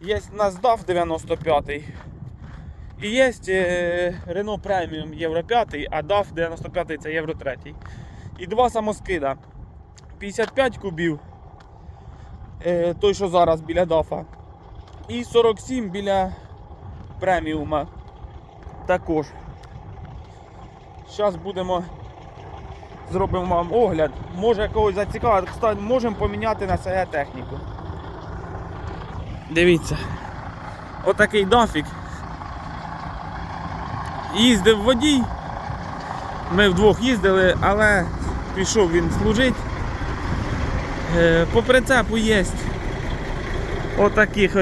Є DAF 95 і є е, Renault Premium Євро 5, а DAF 95 це Євро 3. І два самоскида. 55 кубів, е, той, що зараз біля DAF. І 47 біля преміума. Також. Зараз будемо зробимо вам огляд. Може когось зацікавити. Можемо поміняти на СГ техніку. Дивіться. Отакий дафік. Їздив водій. Ми вдвох їздили, але пішов він служить. Е, По прицепу є отаких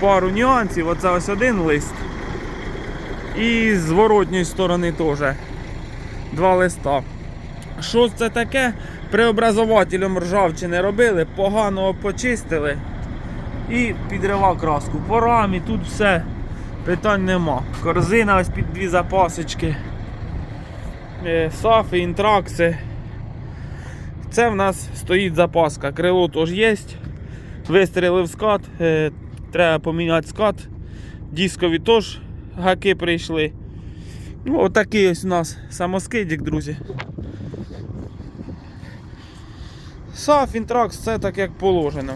пару нюансів. Оце ось один лист. І з зворотньої сторони теж два листа. Що це таке? Преобразователем ржавчини робили, погано почистили і підривав краску. По рамі тут все питань нема. Корзина ось під дві запасочки. Е, Сафи, інтракси. Це в нас стоїть запаска. Крило теж є. Вистрілив скат, е, треба поміняти скат. Дискові теж гаки прийшли. Ну, отакий ось у нас самоскидик, друзі. Саф, інтракс, це так як положено.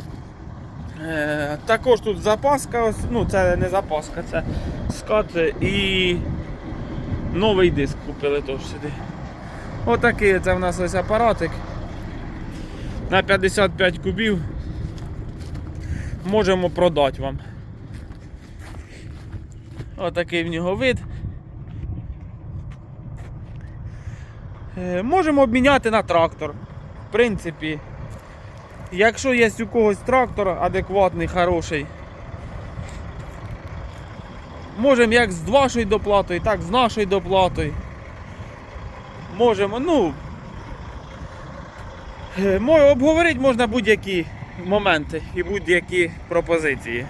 Е, також тут запаска, ну це не запаска, це скат і новий диск купили теж сюди. Отакий це в нас ось апаратик. На 55 кубів можемо продати вам. Отакий в нього вид. Е, Можемо обміняти на трактор. В принципі, якщо є у когось трактор адекватний, хороший, можемо як з вашою доплатою, так з нашою доплатою. Можемо, ну. е, Обговорити можна будь-які моменти і будь-які пропозиції.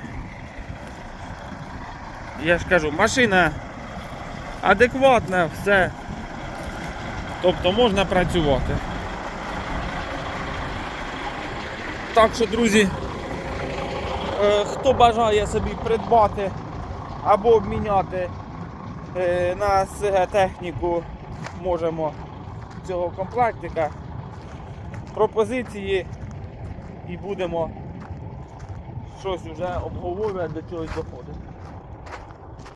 Я ж кажу, машина адекватна, все. Тобто можна працювати. Так що, друзі, е, хто бажає собі придбати або обміняти е, на СГ техніку, можемо цього комплектика. Пропозиції і будемо щось вже обговорювати до чогось доходити.